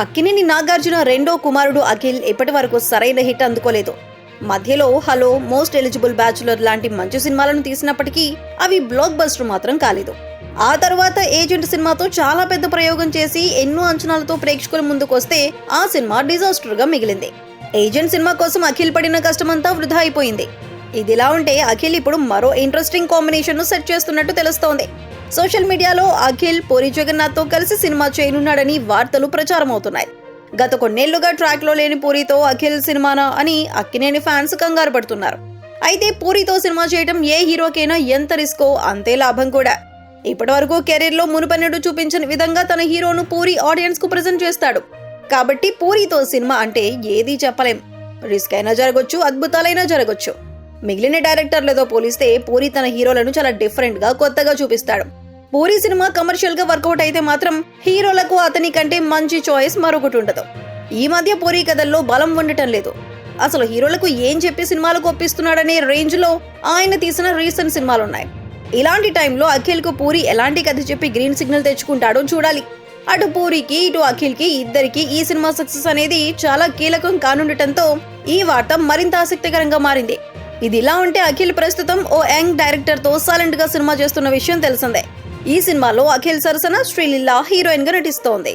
అక్కినేని నాగార్జున రెండో కుమారుడు అఖిల్ ఇప్పటి వరకు సరైన హిట్ అందుకోలేదు. మధ్యలో హలో మోస్ట్ ఎలిజిబుల్ బ్యాచులర్ లాంటి మంచి సినిమాలను తీసినప్పటికీ అవి బ్లాక్ బస్టర్ మాత్రం కాలేదు. ఆ తర్వాత ఏజెంట్ సినిమాతో చాలా పెద్ద ప్రయోగం చేసి ఎన్నో అంచనాలతో ప్రేక్షకుల ముందుకొస్తే ఆ సినిమా డిజాస్టర్గా మిగిలింది. ఏజెంట్ సినిమా కోసం అఖిల్ పడిన కష్టమంతా వృధా అయిపోయింది. ఇదిలా ఉంటే అఖిల్ ఇప్పుడు మరో ఇంట్రెస్టింగ్ కాంబినేషన్ను సెట్ చేస్తున్నట్టు తెలుస్తోంది. సోషల్ మీడియాలో అఖిల్ పూరి జగన్నాథ్తో కలిసి సినిమా చేయనున్నాడని వార్తలు ప్రచారం అవుతున్నాయి గత కొన్నేళ్ళుగా ట్రాక్లో లేని పూరితో అఖిల్ సినిమానా అని అక్కినేని ఫ్యాన్స్ కంగారు పడుతున్నారు. అయితే పూరితో సినిమా చేయడం ఏ హీరోకైనా ఎంత రిస్కో అంతే లాభం కూడా. ఇప్పటి వరకు కెరీర్లో మునుపన్నెడు చూపించిన విధంగా తన హీరోను పూరి ఆడియన్స్కు ప్రజెంట్ చేస్తాడు. కాబట్టి పూరితో సినిమా అంటే ఏదీ చెప్పలేం. రిస్క్ అయినా జరగొచ్చు అద్భుతాలైనా జరగొచ్చు. మిగిలిన డైరెక్టర్లతో పోలిస్తే పూరి తన హీరోలను చాలా డిఫరెంట్గా కొత్తగా చూపిస్తాడు. పూరి సినిమా కమర్షియల్గా వర్కౌట్ అయితే మాత్రం హీరోలకు అతని కంటే మంచి చాయిస్ మరొకటి ఉండదు ఈ మధ్య పూరి కథల్లో బలం ఉండటం లేదు. అసలు హీరోలకు ఏం చెప్పి సినిమాలకు ఒప్పిస్తున్నాడనే రేంజ్లో ఆయన తీసిన రీసెంట్ సినిమాలున్నాయి. ఇలాంటి టైంలో అఖిల్కు పూరి ఎలాంటి కథ చెప్పి గ్రీన్ సిగ్నల్ తెచ్చుకుంటాడో చూడాలి. అటు పూరికి ఇటు అఖిల్కి ఇద్దరికి ఈ సినిమా సక్సెస్ అనేది చాలా కీలకం కానుండటంతో ఈ వార్త మరింత ఆసక్తికరంగా మారింది. ఇది ఇలా ఉంటే అఖిల్ ప్రస్తుతం ఓ యంగ్ డైరెక్టర్తో సైలెంట్గా సినిమా చేస్తున్న విషయం తెలిసిందే. ఈ సినిమాలో అఖిల్ సరసన శ్రీలీల హీరోయిన్గా నటిస్తోంది.